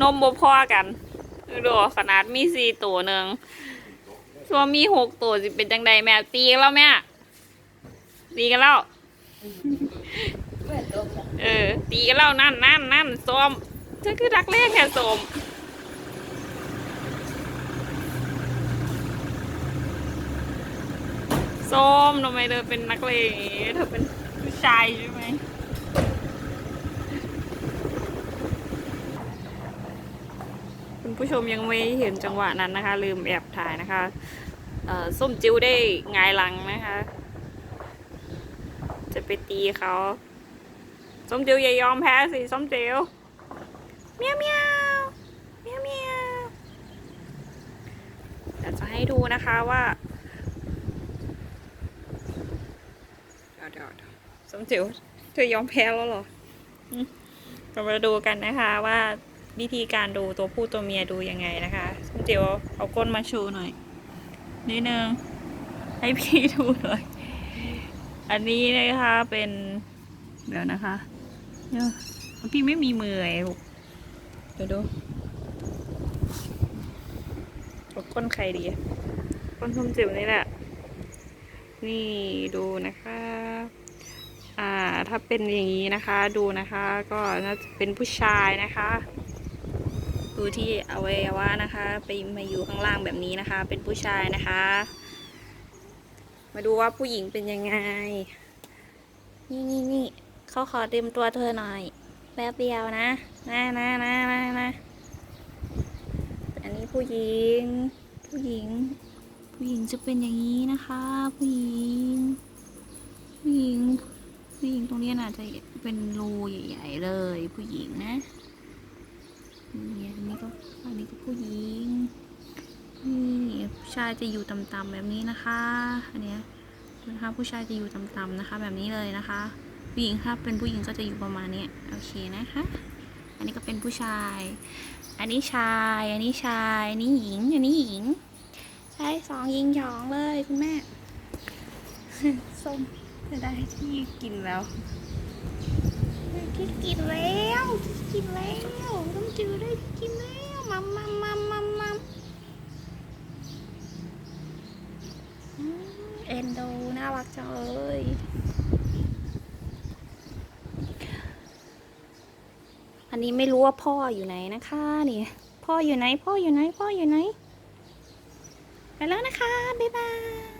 นมบ่พอกันดูขนาดมีสี่ตัวหนึ่งส่วมีหกตัวสิเป็นจังใดแม่ตีกันแล้วแม่ตีกันแล้วเออ ตีกันแล้วนั่นนั่นนั่นส้มฉันคือรักแรกแค่ส้มส้มทำไมเธอเป็นนักเลงอย่างงี้เธอเป็นผู้ชายใช่ไหม คุณผู้ชมยังไม่เห็นจังหวะนั้นนะคะ ลืมแอบถ่ายนะคะส้มจิ้วได้งายหลังนะคะ จะไปตีเขาส้มจิ๋วอย่ายอมแพ้สิส้มจิ๋วเมียวเมียวเมียวเมียวเดี๋ยวจะให้ดูนะคะว่าเดี๋ยวเดี๋ยวส้มจิ๋วเธอยอมแพ้แล้วเหรอเรามาดูกันนะคะว่า วิธีการดูตัวผู้ตัวเมียดูยังไงนะคะส้มจิ๋วเอาก้นมาชูหน่อยนิดนึงให้พี่ดูหน่อย อันนี้นะคะเป็นเดี๋ยวนะคะเดี๋ยวพี่ไม่มีมือไอ้ลูกเดี๋ยวดูกดก้นใครดีก้นส้มจิ๋วนี่แหละ นี่ดูนะคะ อ่าถ้าเป็นอย่างนี้นะคะดูนะคะ ก็น่าจะเป็นผู้ชายนะคะ ดูที่อวัยวะนะคะ ไปมาอยู่ข้างล่างแบบนี้นะคะ เป็นผู้ชายนะคะ มาดูว่าผู้หญิงเป็นยังไง นี่นี่นี่เขาขอเต็มตัวเธอหน่อย แป๊บเดียวนะนะนะนะนะนะอันนี้ผู้หญิง ผู้หญิง ผู้หญิงจะเป็นอย่างนี้นะคะ ผู้หญิง ผู้หญิงผู้หญิงตรงนี้น่าจะเป็นรูใหญ่ ๆ เลย ผู้หญิงนะนี่ ก็อันนี้ก็ผู้หญิง นี่ผู้ชายจะอยู่ต่ำๆแบบนี้นะคะ อันเนี้ยนะคะผู้ชายจะอยู่ต่ำๆนะคะ แบบนี้เลยนะคะผู้หญิงถ้าเป็นผู้หญิงก็จะอยู่ประมาณนี้โอเคนะคะ อันนี้ก็เป็นผู้ชาย อันนี้ชาย อันนี้ชายอันนี้หญิง อันนี้หญิง ใช่สองหญิงหยองเลยคุณแม่ส้มจะได้ที่กินแล้วที่กินแล้วที่กินแล้วต้องจือได้ที่กินแล้วมัมมัมมัมมัมมัม อืมเอ็นดู น่ารักจังเลยอันนี้ไม่รู้ว่าพ่ออยู่ไหนนะคะนี่พ่ออยู่ไหน พ่ออยู่ไหน พ่ออยู่ไหน ไปแล้วนะคะ บ๊ายบาย